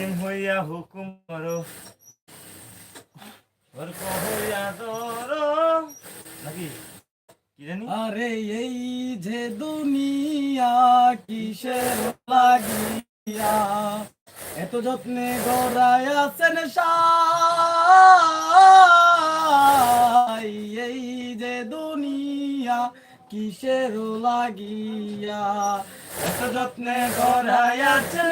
হাকিম হইয়া হুকুম করো। ওর কহইয়া ধরো। নাকি? আরে এই যে দুনিয়া কিসের লাগিয়া, এত যত্নে গড়ায় আছেন এই যে কিসের লাগিয়া? এত যত্নে গড়াইয়াছেন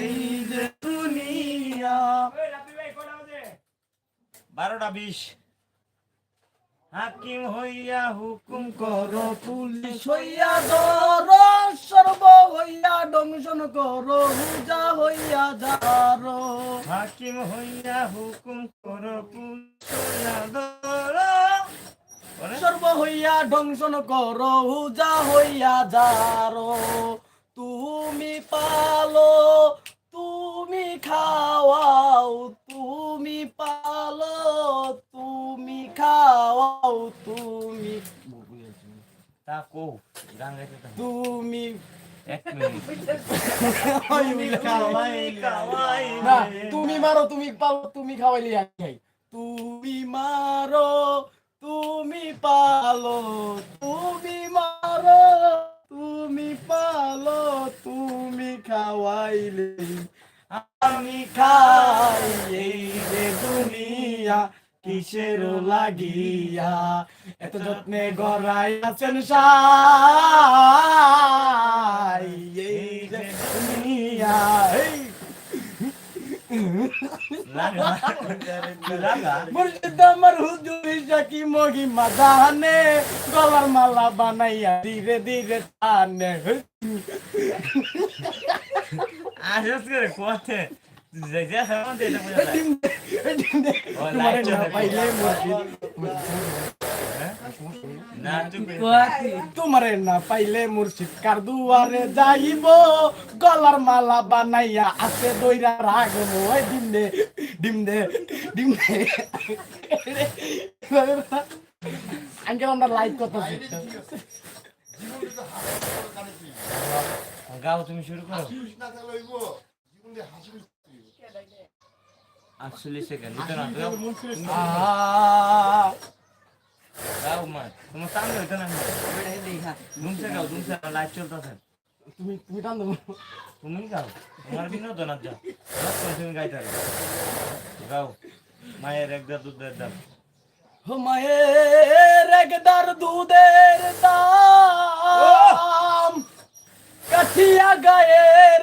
এই যে দুনিয়া। বারোটা বিশ। হাকিম হইয়া হুকুম কর পুলিশ হইয়া ধর সর্ব হইয়া দংশন কর হুজা হইয়া যার হাকিম হইয়া হুকুম করো পুলিশ হইয়া ধরো। সর্ব হইয়া দংশন কর হুজা হইয়া যার তুমি পালো তুমি খাওয়াও তুমি পালো খাওয়াও তুমি তা কো গান গাইতে তুমি তুমি মারো তুমি পালো তুমি খাওয়াইলে আমি খাই তুমি মারো তুমি পালো তুমি মারো তুমি পালো তুমি খাওয়াইলে আমি খাই এই যে দুনিয়া কিসের লাগিয়া? এত যত্নে গড়াই আছেন গলার মালা বানাইয়া ধীরে ধীরে টানে। আশেষ করে কোয়াতে তোমারে না পাইলে মুর্শিদ কার দুয়ারে যাইব গলার মালা বানাইয়া আছে দইরা রাখব ওই ডিম দে ডিম দে ডিম দে আঙ্কেল আমরা লাইক কত গাও তুমি শুরু করো আটচল্লিশ সেকেন্ড দিতে না গাও গাও মা তোমার সামনে হইতো না দুমসে গাও দুমসে লাইভ চলতেছে তুমি তুমি টান দেবো তুমি গাও তোমার বিনোদন আর যাও যখন তুমি গাইতে পারো গাও মায়ের একদার দুধের দাম ও মায়ের একদার দুধের দাম কাঠিয়া গায়ের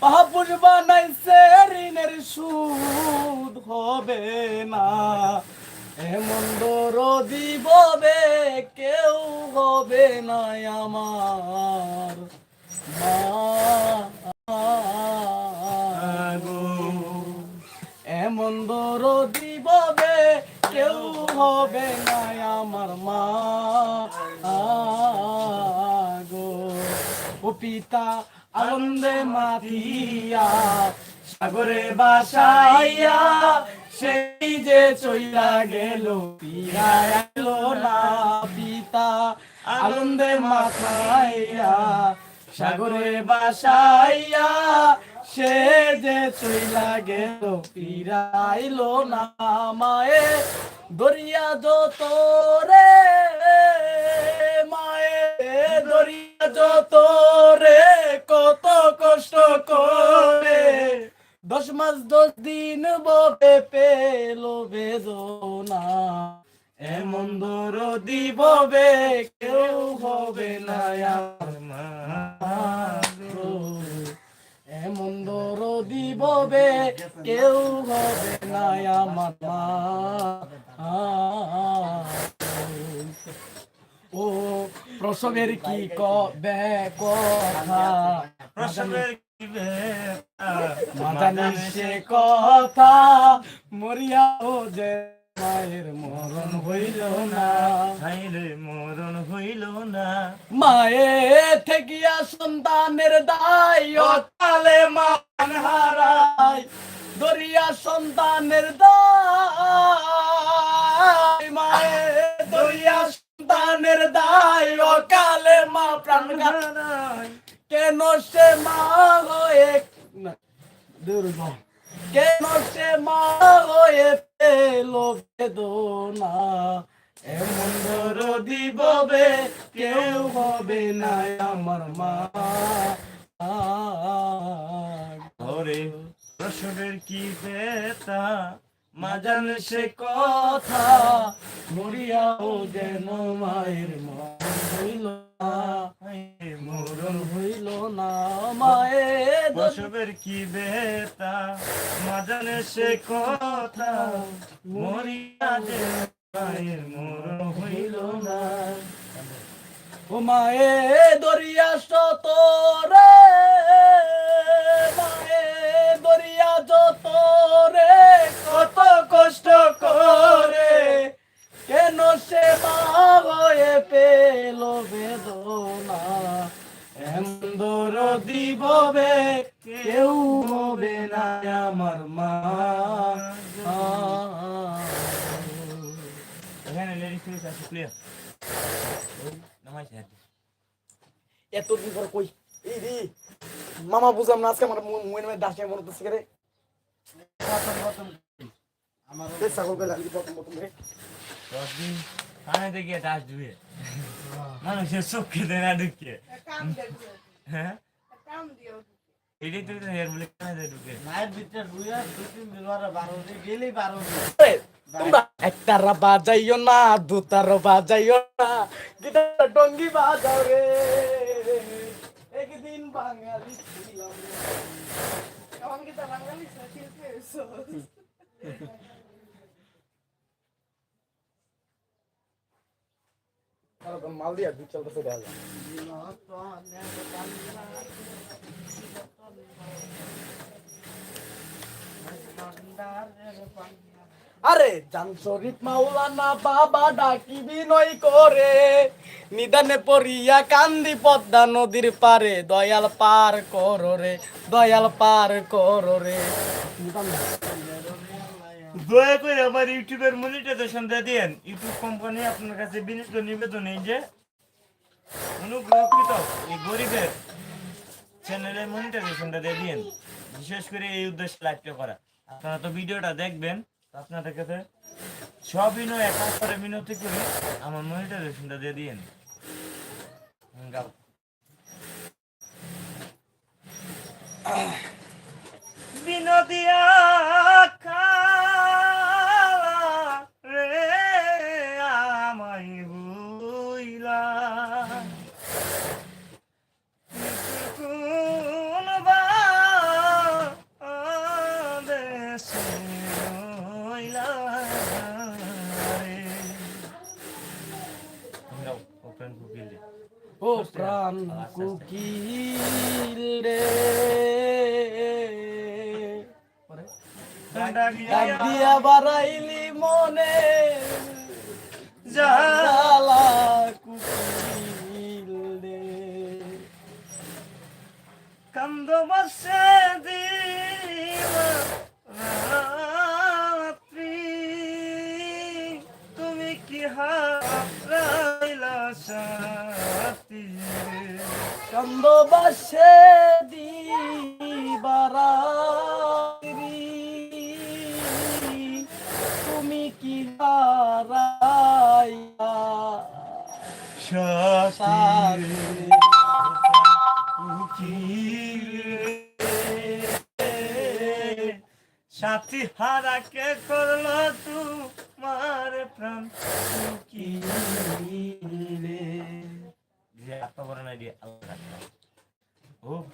পাহাপুর বানাইছে ঋণের সুদ হবে না এমন দরদি ববে কেউ হবে না আমার। এমন দরদি ববে কেউ হবে না আমার মা গো ও পিতা আনন্দে মাতিয়া, সাগরে বাসাইয়া, সেই যে চইলা গেল পিয়া এলো না পিতা। আনন্দে মাথাইয়া, সাগরে বাসাইয়া, সে যে চইলা গেল পিরাইলো না মায়ে। দরিয়া যত রে মায়ে দরিয়া যত রে কত কষ্ট করে। দশ মাস, দশ দিন ববে পেল বেদনা। এমন দর দিববে কেউ হবে না। এমন দর দিববে কেউ হবে না আমার ও প্রসবের কি কবে কথা? প্রসবের মাদানি সে কথা মরিয়া ও যে মায়ের মরণ হইল না। খাইলে মরণ হইল না। মায়ে থেকিয়া সন্তানের দায় অকালে মান হারায়। দরিয়া সন্তানের দায় মায়ে দরিয়া সন্তানের দায় অকালে মা প্রাণ কেন সে মা হয়ে দুর্গ কেন সে মা হয়ে পেল বেদনা এমন দরদি ববে কেউ হবে না আমার মা ওরে প্রসবের কি বেতা? মা জানে সে কথা মরিয়াও যেন মায়ের মন হইল মরণ হইল না মায়ের দোষ কি বেতা? মা জানে সে কথা মরিয়া যে মায়ের মরণ হইল না। ও মায়ে দরিয়া শত মামা বুঝলাম না, আজকে আমার মনে মনে ডাকে মনে হচ্ছে রে আমার ছাগল দেখে ডাস ধুয়ে মানুষের চোখে দেয় না ঢুকে কাম দেখো হ্যাঁ মায়ের একটার বাজাইও না দুটার বাজাইও না গিটার ডঙ্গি বাজাও একদিন বাঙালি। আমাকে তো বাঙালি সাথে পেয়েছ আর তো মাল দিয়া দুই চলতেছে দেখা যায় আরে, জান শরীফ মাওলানা বাবা ডাকি বিনয় করে। নিদানে পড়িয়া কান্দি পদ্মা নদীর পারে, দয়াল পার করো রে, দয়াল পার করো রে। দয়া করে আমার ইউটিউবের মনিটাইজেশন দিয়ে দিন ইউটিউব কোম্পানি আপনার কাছে বিনীত নিবেদন এই যে, অনুগ্রহকৃত এই গরিবের চ্যানেলে মনিটাইজেশনটা দিয়ে দিন বিশেষ করে এই উদ্দেশ্যে লাইভটা করা। আপনারা তো ভিডিওটা দেখবেন। আপনাদের কাছে সবিনয় একা করে মিনতি করে আমার মনিটাইজেশনটা দিয়ে দিয়েন। গাও। বিনোদিয়া ও প্রাণ কুকিল রে। দিয়া বাড়াইলি মনে। জালা কুকিল রে। কান্দ বসে দিবা কান্দ বাসে দিবারাত্রি। তুমি কি হারাইয়া সাথী সাথী হারা কে করল তোমার প্রাণ।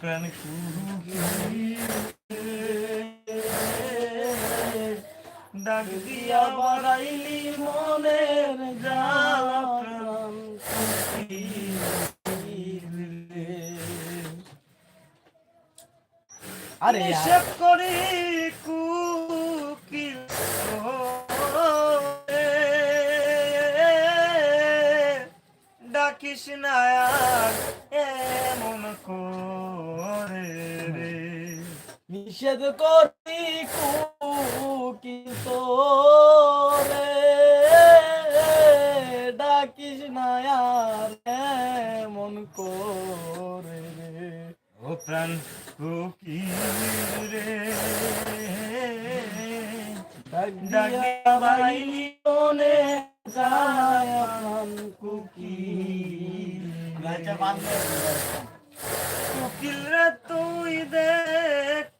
প্রাণ ডাক দিয়া বাড়াইলি মনের জ্বালা প্রাণ আরে হিসেব করি কুকিল ডাকিস নিষেধ করি কুকি তোরে। ডাকিস না করে। রে ও প্রাণ কুকিল রে ডাক ডাক দিয়া দিয়া বাড়াইলি মনে জ্বালায় প্রাণ কুকিল। গাইটা বাঁধলে কুকিল রে তুই দেখতে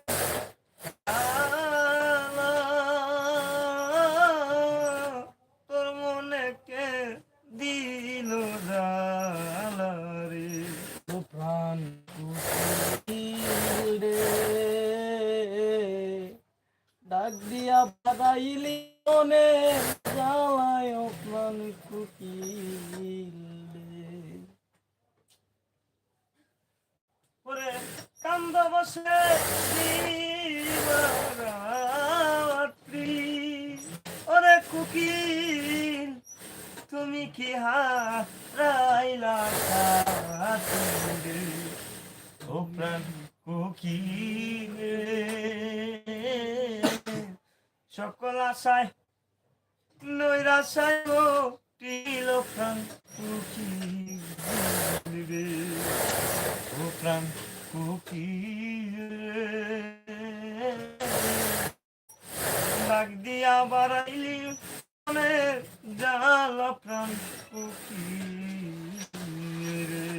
ডাক দিয়া বাড়াইলি মনে জ্বালায় প্রাণ কুকিল। ওরে কান্দ বসে দিবারাত্রি। ওরে কুকিল, তুমি কি হারাইলা ও প্রাণ কুকিল। সকল আশায় নৈরাশায় টিল প্রাণ কুকিল রে ও প্রাণ কুকিল ডাক দিয়া বাড়াইলি মনে জাল প্রাণ কুকিল রে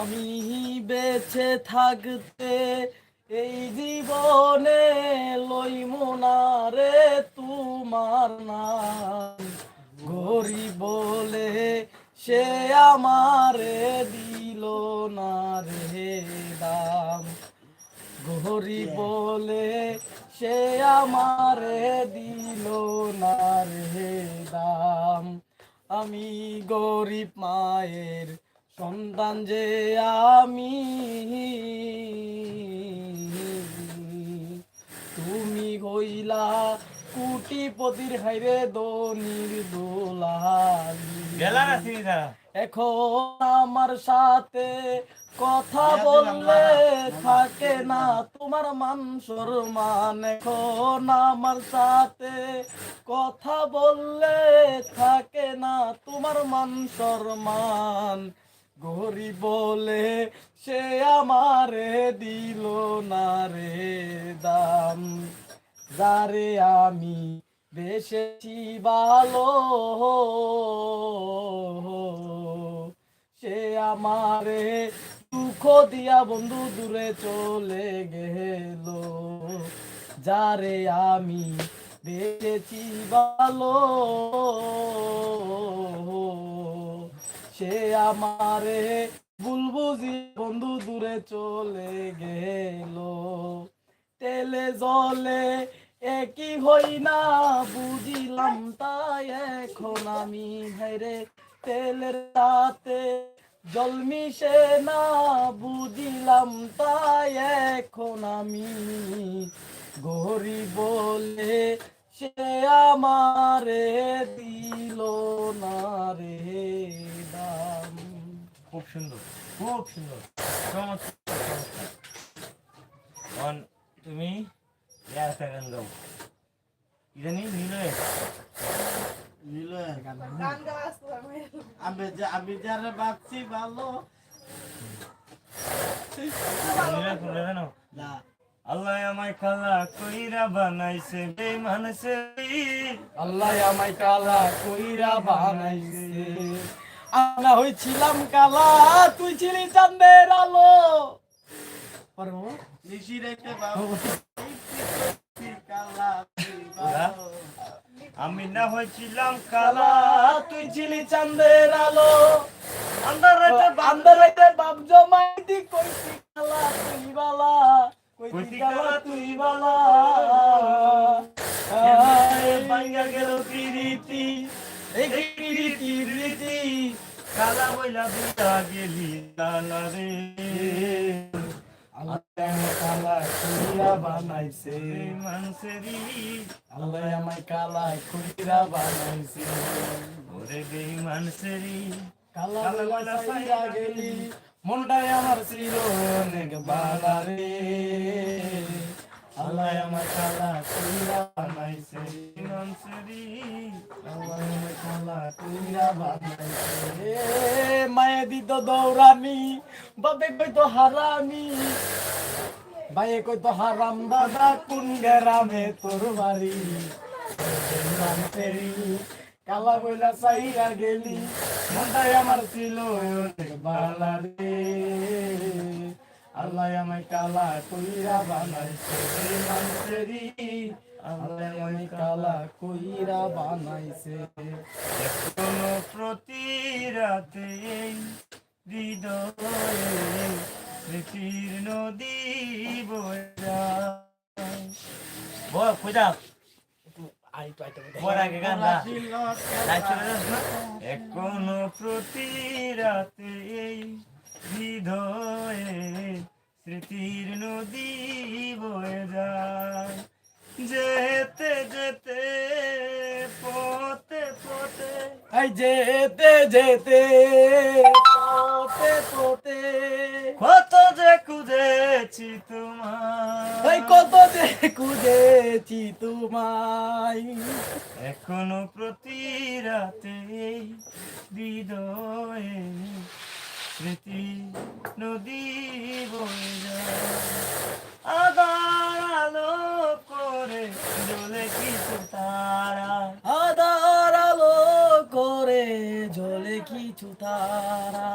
আমি বেঁচে থাকতে এই জীবনে লইমু না রে তোমার নাম। গরিব বলে সে আমারে দিল না রে দাম। গরিব বলে সে আমারে দিল না রে দাম। আমি গরিব মায়ের সন্তান যে আমি তুমি হইলা কুটিপতির হাইরে দনির দোলালি। সিরিজা এখন আমার সাথে কথা বললে থাকে না তোমার মান সম্মান। এখন আমার সাথে কথা বললে থাকে না তোমার মান সম্মান। গরিব বলে, সে আমারে দিল না রে দাম যারে আমি বেশেছি ভালো, সে আমারে দুঃখ দিয়া বন্ধু দূরে চলে গেল। যারে আমি বেশেছি ভালো সে আমারে বুলবুজি বন্ধু দূরে চলে গেল। তেলে জলে একই হই না, বুঝিলাম তাই এখন আমি ভাইরে তেলের সাথে জল মিশে না, বুঝিলাম তাই এখন আমি গরিব বলে সে আমারে দিল না রে দাম। খুব সুন্দর খুব সুন্দর। চমৎকার। তুমি সেকেন্ড দাও। ইদানি নিলে। নিল। গান গাওয়া আসতো আমি আমি যারা ভাবছি ভালো। নিলে খুলে জানো? না। আল্লাহ আমায় খালা কইরা বানাইছে বেমানছে আল্লাহ আমায় কালা কইরা বানাইছে। আমরা হইছিলাম কালা তুই ছিলি চাঁদের আলো। কালা। আমি না হয়েছিলাম কালা। কালা তুই ছিলি চাঁদের আলো। আন্দার রাইতে বাপ জমাইতি কইছি কালা তুই বালা। কইছি কইছি কালা কালা তুই বালা। আয়, ভাইয়া গেল প্রীতি। এই প্রীতি প্রীতি। কালা বইলা দুইটা গেলি কালা রে। কালা বানাইছে। মানুষেরই আল্লাহ আমায় কালা কইরা বানাইছে। ওরে সেরি কালা বেলা সাইরা গেলি। মনটাই আমার ছিল অনেক বালা রে আল্লাহ আমার কালা কইরা বানাইছে বেঈমান সেরি আল্লাহ আমায় কালা কইরা বানাইছে মায়ে দিত দৌড়ানি বাপে কইতো হারামি ভাইয়ে কইতো হারাম দাদা কোন গ্রামে তোর বাড়ি কালা বইলা সাইরা গেলি, মনটাই আমার ছিল বালা রে। আল্লাহ আমায় কালা কইরা বানাইছে মানুষেরই। আল্লাহ আমায় কালা কইরা বানাইছে কোনো প্রতি রাতে হৃদয়ে স্মৃতির নদী বয়ে বল খুঁজা এখনও প্রতি রাতে হৃদয়ে স্মৃতির নদী বয়ে যায়। যেতে যেতে পথে পথে। যেতে যেতে পথে পথে কত যে তোমার এই কত যে খুঁজেছি তোমায়। এখনও প্রতি রাতে হৃদয়ে স্মৃতি নদী বয়ে যায়। আদার আলো করে জ্বলে কিছু তারা। তারা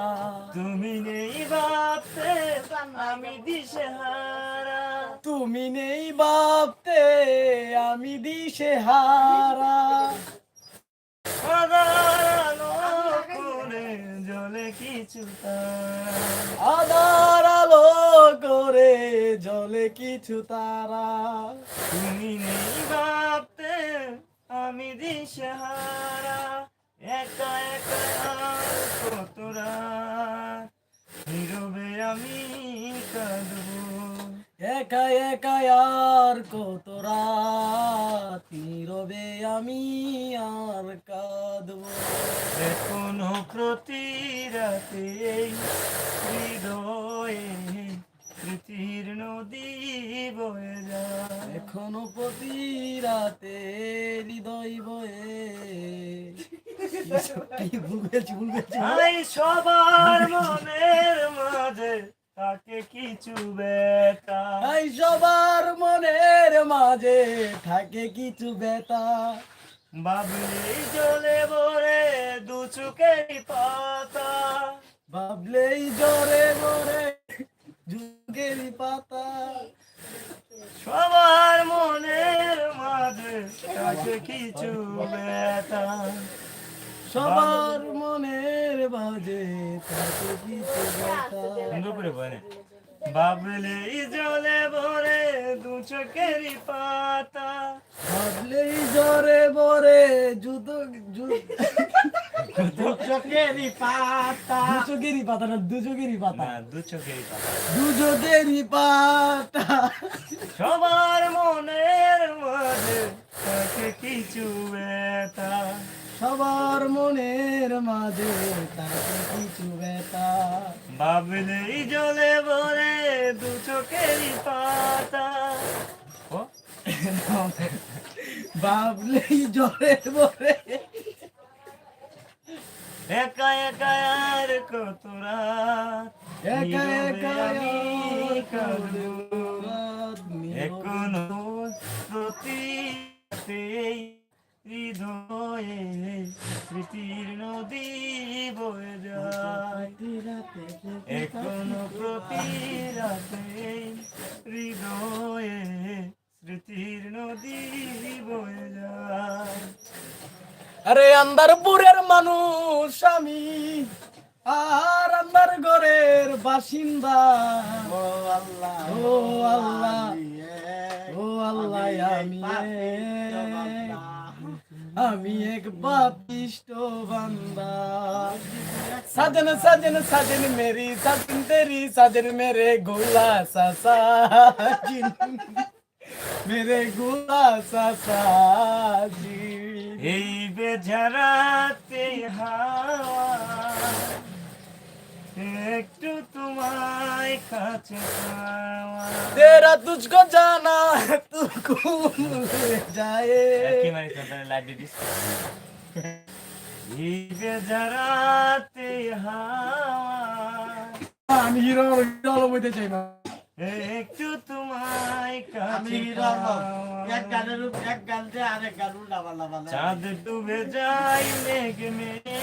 তুমি নেই ভাবতে আমি দিশে হারা তুমি নেই ভাবতে আমি দিশে হারা আদার আলো করে জ্বলে কিছু তারা আধার আলো করে জ্বলে কিছু তারা তুমি নেই ভাবতে আমি দিশেহারা। একা একা কত রাত নীরবে আমি কাঁদবো। একা একা আর কত রাত নীরবে আমি আর কাঁদবো। এখনও প্রতি রাতে হৃদয়ে স্মৃতির নদী বয়ে যায়। এখনও প্রতি রাতে হৃদয় বয়ে সবার মনের মাঝে তাকে কিছু বেতা সবার মনের মাঝে থাকে কিছু বেতা বাবলি জলে ভরে দু চোখের পাতা। ভাবলেই জোরে মরে যুগেরই পাতা। সবার মনের মাঝে তাকে কিছু বেতা সবার মনের মাঝে থাকে কিছু সুন্দর করে বলে বাবলি জলে ভরে দু চোখের পাতা। ভাবলেই জোরে বরে যুদ্ধ চোখেরই পাতা। দুচোখেরই পাতা না দুচোখেরই পাতা। দু চোখের পাতা। দুচোখেরই পাতা। সবার মনের মাঝে তাকে কিছু বেতা সবার মনের মাঝে থাকে কিছু বেতা বাবলেই জলে ভরে দু চোখের পাতা। ভাবলেই জোরে বরে একা একা আর কত রাত। একা একা কাঁদবো। রাত। এখনও প্রতি হৃদয়ে স্মৃতির নদী বয়ে যায়। এখনও প্রতি রাতেই হৃদয়ে স্মৃতির নদী বয়ে যায়। আরে আন্দারপুরের মানুষ আমি আর আন্দার ঘরের বাসিন্দা। ও আল্লাহ ও আল্লাহ ও আল্লাহ আমি আমি এক বাপিষ্ট বান্দা। সাজন সাজন সাজন মেরি, সাজন তেরি, সাজন মেরে গোলা সাসা। মেরে গোলা সাসা এই বেঝারাতে হাওয়া। একটু তোমায় কাছে তেরা তুঝকো জানা তু যায় আমি হিরো হিরো বইতে চাই না একটু তোমায় কাছে এক গানের এক গান দিয়ে আরেক গান পাল্টা পাল্টা। চাঁদ ডুবে মেঘ মেঘে।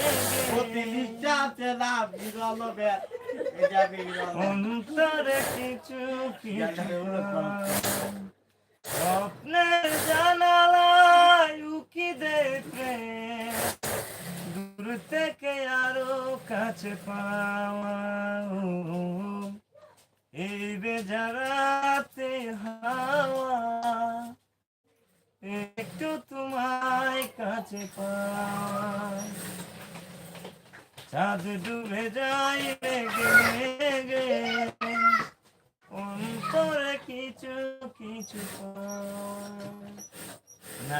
প্রতি নিঃশ্বাসে লাভ বিরল। অন্তরে কিছু স্বপ্নের জানালায় উকি দেখে দূর থেকে আরও কাছে পাওয়া। এই বেজারাতে হাওয়া। একটু তোমায় কাছে চাঁদ ডুবে যায়, মেঘে মেঘে। অন্তরে কিছু কিছু পায়। না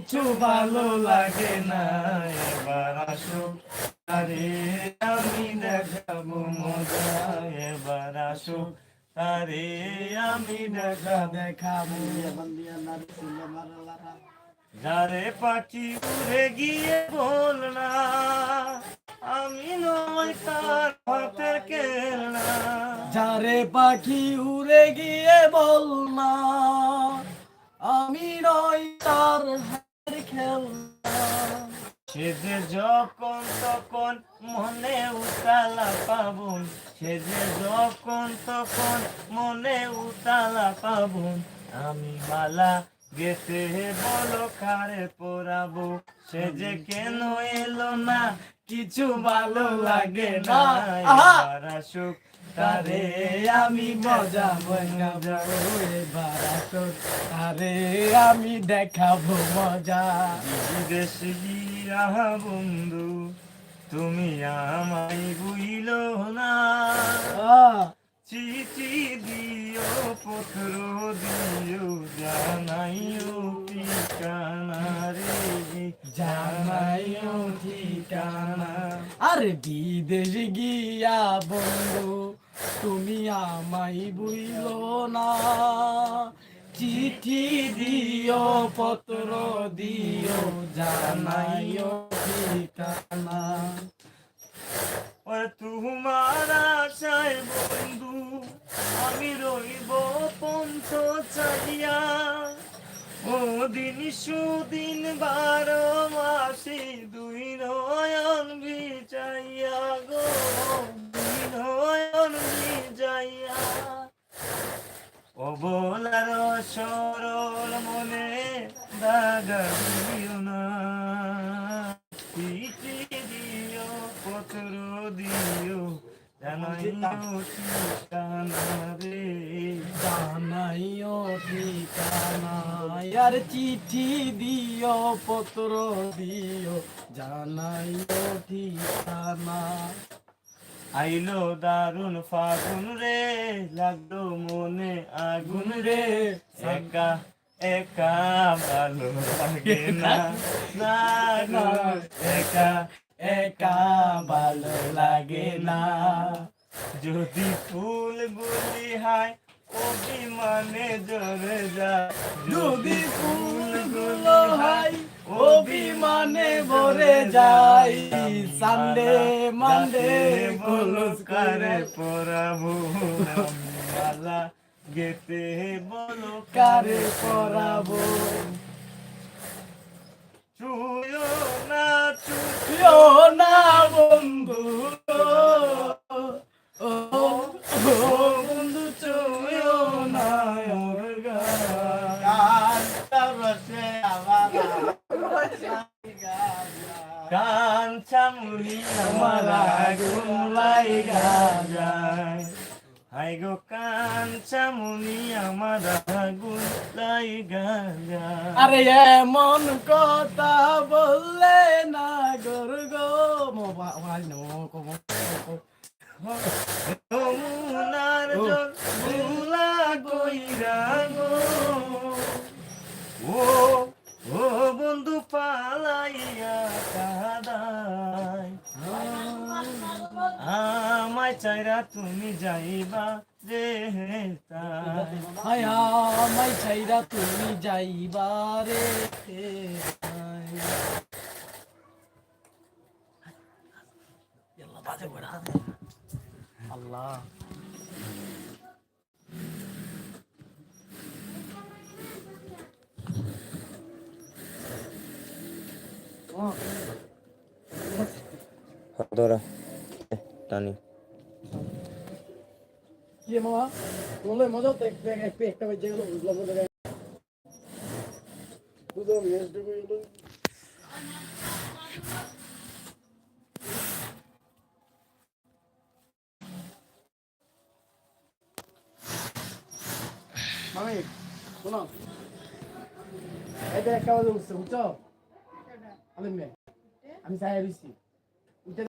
কিছু ভালো লাগে না, এবার আসো আরে আমি দেখাবো মজা, এবার আসো আরে আমি দেখা দেখাবো। যারে পাখি উড়ে গিয়ে বল না, আমি নয় তার হাতের খেলনা। যারে পাখি উড়ে গিয়ে বল না, আমি নয় তার সে যে যখন তখন মনে উতালা পাবন সে যে যখন তখন মনে উতালা পাবন আমি মালা গেতে বলো কারে পরাবো সে যে কেন এলো না কিছু ভালো লাগে না আহা! তারে আমি মজা মজাবো এবার আসো আরে আমি দেখাবো মজা। বিদেশ গিয়া বন্ধু তুমি আমায় বুইল না। চিঠি দিও পত্র দিও জানাইও ঠিকানা রে। জানাইও ঠিকানা। আরে বিদেশ গিয়া বন্ধু তুমি আমাই বুইল না। চিঠি দিও, পত্র দিও, জানাইও ঠিকানা। তোমার আশায় বন্ধু, আমি রইব পন্থ চালিয়া ও দিন সুদিন বারো মাসে দুই নয়ন বিচাইয়া গো ও সরল মনে দাগা দিও না চিঠি দিও পত্র দিও জানাইও ঠিকানা চিঠি দিও পত্র দিও জানাইও ঠিকানা আইলো দারুণ ফাগুন রে লাগল মনে আগুন রে। একা একা ভালো লাগে না না একা একা ভালো লাগে না। যদি ফুল গুলি হায় অভিমানে জরে যায় যদি ফুলগুলো হয় অভিমানে ভরে যায় সানডে মানডে বলুস করে পরাবো। আমি মালা গেতে বলো কারে পরাবো। চুয়ো না চু প্রিয় না বন্ধু ও, আমার আগুন লাইগা যায় হাই গো কান চামুনি আমার আগুন লাইগা যায় আরে এমন কথা বললে না গর্গ মোবাইল নো কম আমায় চাইরা তুমি যাইবা তাই হায় আমায় ছাইরা তুমি যাইবারে আল্লাহ। ধরা। টানি। কি মামা শোনো। এটা একটা বাজে উঠছে বুঝছ? আমি চাই দিচ্ছি